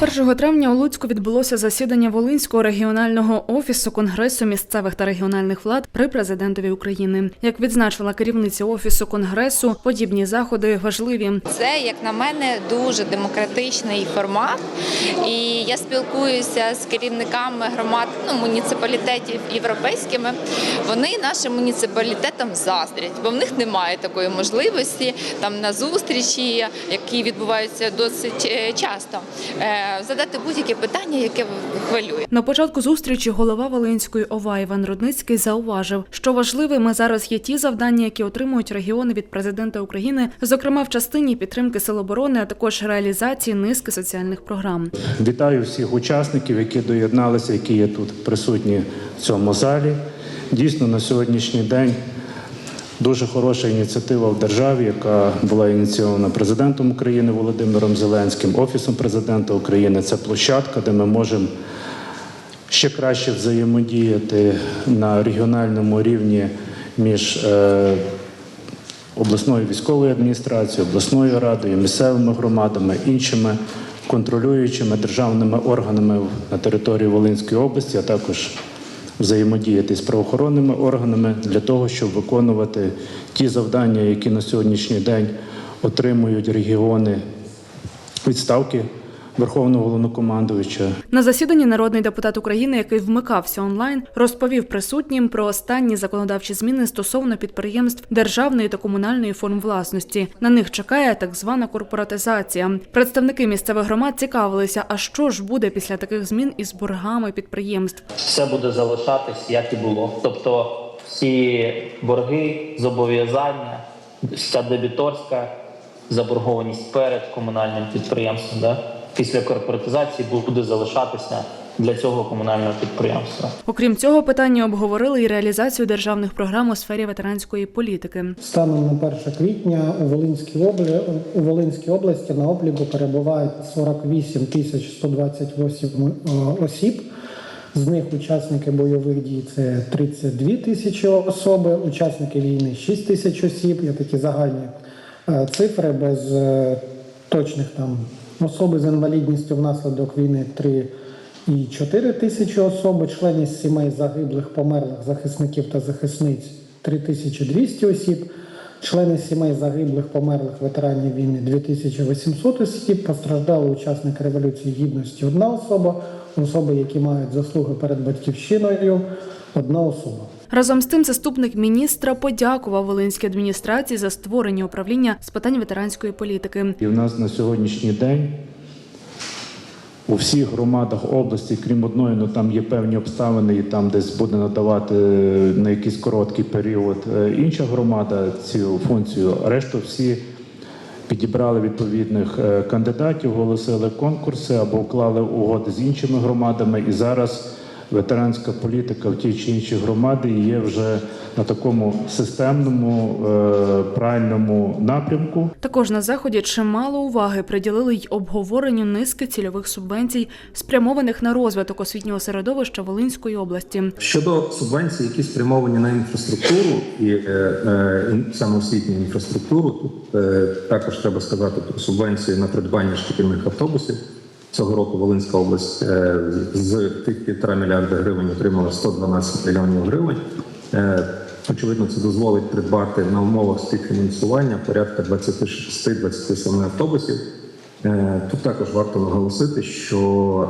1 травня у Луцьку відбулося засідання Волинського регіонального офісу Конгресу місцевих та регіональних влад при президентові України. Як відзначила керівниця офісу Конгресу, подібні заходи важливі. Це, як на мене, дуже демократичний формат. І я спілкуюся з керівниками громад ну, муніципалітетів європейськими. Вони нашим муніципалітетам заздрять, бо в них немає такої можливості там на зустрічі, які відбуваються досить е, часто, е, задати будь-яке питання, яке хвилює. На початку зустрічі голова Волинської ОВА Іван Рудницький зауважив, що важливими зараз є ті завдання, які отримують регіони від президента України, зокрема в частині підтримки сил оборони, а також реалізації низки соціальних програм. Вітаю всіх учасників, які доєдналися, які є тут присутні в цьому залі. Дійсно, на сьогоднішній день дуже хороша ініціатива в державі, яка була ініційована президентом України Володимиром Зеленським, офісом президента України. Це площадка, де ми можемо ще краще взаємодіяти на регіональному рівні між е, обласною військовою адміністрацією, обласною радою, місцевими громадами, іншими контролюючими державними органами на території Волинської області, а також взаємодіяти з правоохоронними органами для того, щоб виконувати ті завдання, які на сьогоднішній день отримують регіони. Відставки Верховного головнокомандувача, На засіданні народний депутат України, який вмикався онлайн, розповів присутнім про останні законодавчі зміни стосовно підприємств державної та комунальної форм власності. На них чекає так звана корпоратизація. Представники місцевих громад цікавилися, а що ж буде після таких змін із боргами підприємств. все буде залишатись, як і було. Тобто всі борги, зобов'язання, вся дебіторська заборгованість перед комунальним підприємством, да? Після корпоратизації буде залишатися для цього комунального підприємства. Окрім цього, питання обговорили і реалізацію державних програм у сфері ветеранської політики. Станом на 1 квітня у Волинській облі... у Волинській області на обліку перебувають 48 тисяч 128 е, осіб. З них учасники бойових дій це 32 тисячі особи, учасники війни 6 тисяч осіб. Є такі загальні е, цифри без е, точних там особи з інвалідністю внаслідок війни 3 і 4 тисячі особи, члени сімей загиблих, померлих захисників та захисниць 3200 осіб, члени сімей загиблих, померлих ветеранів війни 2800 осіб, постраждали учасники Революції Гідності одна особа, особи, які мають заслуги перед батьківщиною, одна особа. Разом з тим, заступник міністра подякував Волинській адміністрації за створення управління з питань ветеранської політики. І в нас на сьогоднішній день у всіх громадах області, крім одної, ну там є певні обставини, і там десь буде надавати е, на якийсь короткий період е, інша громада цю функцію. Решту всі підібрали відповідних е, кандидатів, оголосили конкурси або вклали угоди з іншими громадами. І зараз ветеранська політика в тій чи іншій громаді є вже на такому системному, е, правильному напрямку. Також на заході чимало уваги приділили й обговоренню низки цільових субвенцій, спрямованих на розвиток освітнього середовища Волинської області. Щодо субвенцій, які спрямовані на інфраструктуру і е, е, саме освітню інфраструктуру, тут е, також треба сказати про субвенцію на придбання шкільних автобусів. Цього року Волинська область е, з тих півтора мільярда гривень отримала 112 мільйонів гривень. Е, Очевидно, це дозволить придбати на умовах співфінансування порядка 26-27 автобусів. Е, Тут також варто наголосити, що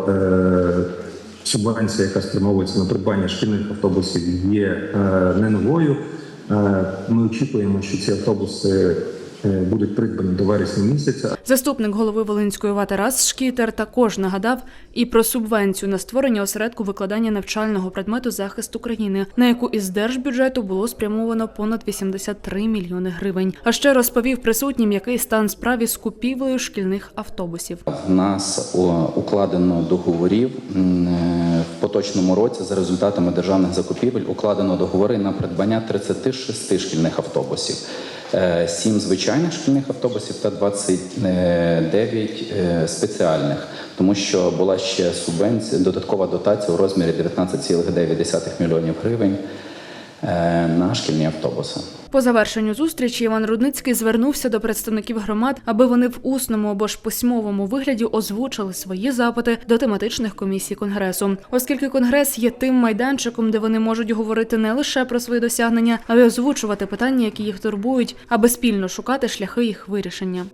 субвенція, яка спрямовується на придбання шкільних автобусів, є не новою. Ми очікуємо, що ці автобуси будуть придбані до вересня місяця. Заступник голови Волинської ОВА Тарас Шкітер також нагадав і про субвенцію на створення осередку викладання навчального предмету захист України, на яку із держбюджету було спрямовано понад 83 мільйони гривень. А ще розповів присутнім, який стан справі з купівлею шкільних автобусів. В нас укладено договорів е, в поточному році за результатами державних закупівель укладено договори на придбання 36 шкільних автобусів. 7 звичайних шкільних автобусів та 29 е, спеціальних, тому що була ще субвенція, додаткова дотація у розмірі 19,9 мільйонів гривень. е, на шкільні автобуси. По завершенню зустрічі Іван Рудницький звернувся до представників громад, аби вони в усному або ж письмовому вигляді озвучили свої запити до тематичних комісій конгресу, оскільки конгрес є тим майданчиком, де вони можуть говорити не лише про свої досягнення, а й озвучувати питання, які їх турбують, аби спільно шукати шляхи їх вирішення.